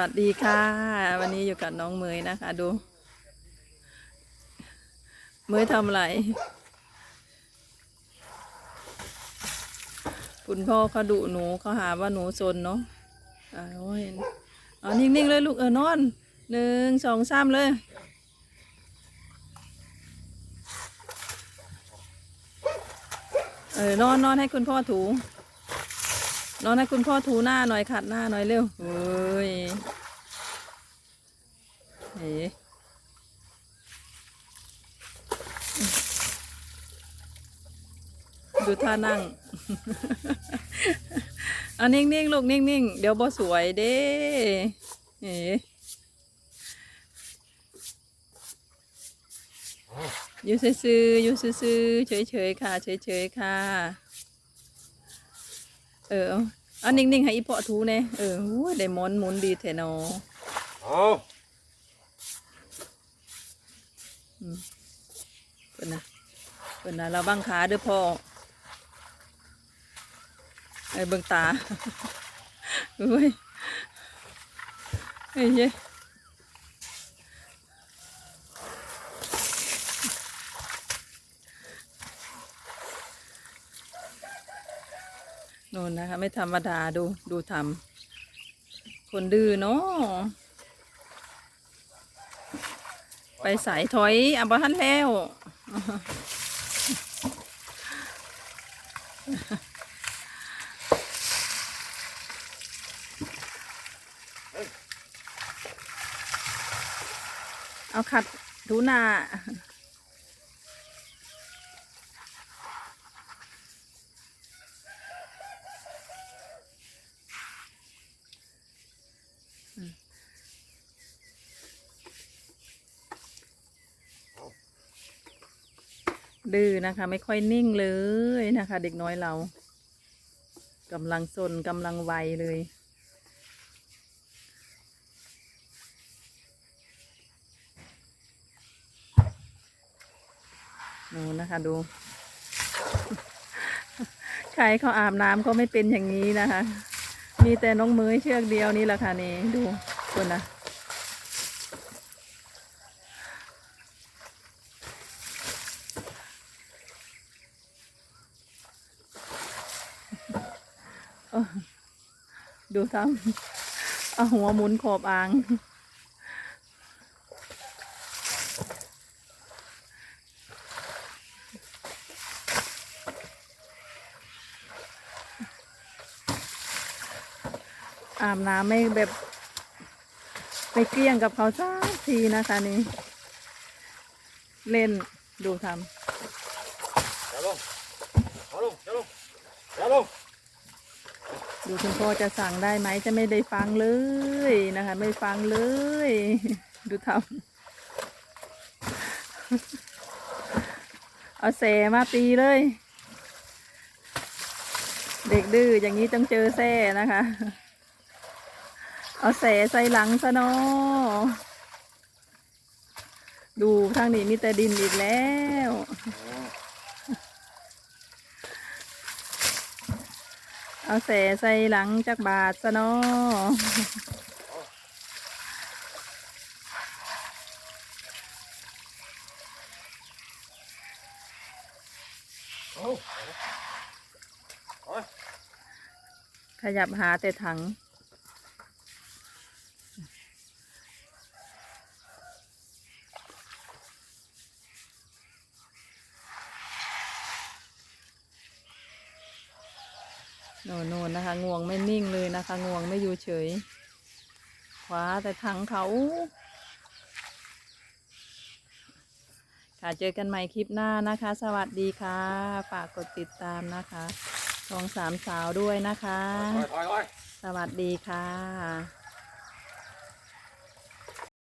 วัสดีค่ะ วันนี้อยู่กับน้องเมยนะคะ ดู เมยทำอะไรคุณพ่อเขาดุหนูเขาหาว่าหนูซนเนาะอ่าโอ้ยเอานิ่งๆเลยลูกเออนอนหนึ่งสองสามเลยเออนอนนอนให้คุณพ่อถู นอนให้คุณพ่อถูหน้าหน่อยขัดหน้าหน่อยเร็วเฮ้ยเฮ้ดูท่านั่ง เอานิ่งๆ ลูกนิ่งๆ เดี๋ยวบ่สวยเด้เฮ้อยู่ซื่อๆอยู่ซื่อๆเฉยๆค่ะ เฉยๆค่ะ เออ อาเอานิ่งๆให้อีเพาะทูเน่เออหูยได้หมอนหมุนดีแท้เนอเอาเพิ่นนะเพิ่นนะเราบังขาเด้อพ่อไอ้เบิ่งตา เฮ้ยเฮ้ย โน่นนะคะ ไม่ธรรมดาดูดูทำคนดื้อเนาะไปสายถอยอะบ่ทันแล้ว เอาขัดถูหน้า ดื้อนะคะ ไม่ค่อยนิ่งเลยนะคะ เด็กน้อยเรากำลังซนกำลังไวเลยดูนะคะดู ใครเขาอาบน้ำก็ไม่เป็นอย่างนี้นะคะ มีแต่น้องมือเชือกเดียวนี่แหละค่ะนี่ดูคนนะดูทำเอาหัวหมุนขอบอ่าง อาบน้ำไม่แบบไม่เกลี้ยงกับเขาสักทีนะคะนี่เล่นดูทอย่าลงเอาลงอย่าลงอย่าลงำดูคุณพ่อจะสั่งได้ไหมจะไม่ได้ฟังเลยนะคะ ไม่ฟังเลย ดูทำเอาแสมาตีเลย เด็กดื้ออย่างนี้ต้องเจอแส่นะคะ เอาแสใส่หลังซะเนาะดูทางนี้มีแต่ดินอีกแล้ว เอาแสใส่หลังจากบาทซะเนาะเอขยับหาแต่ถัง โน่นโน่นนะคะ งวงไม่นิ่งเลยนะคะ งวงไม่อยู่เฉยขวาแต่ถังเขา ค่ะเจอกันใหม่คลิปหน้านะคะ สวัสดีค่ะ ฝากกดติดตามนะคะสองสามสาวด้วยนะคะถอยถอยถอยสวัสดีค่ะ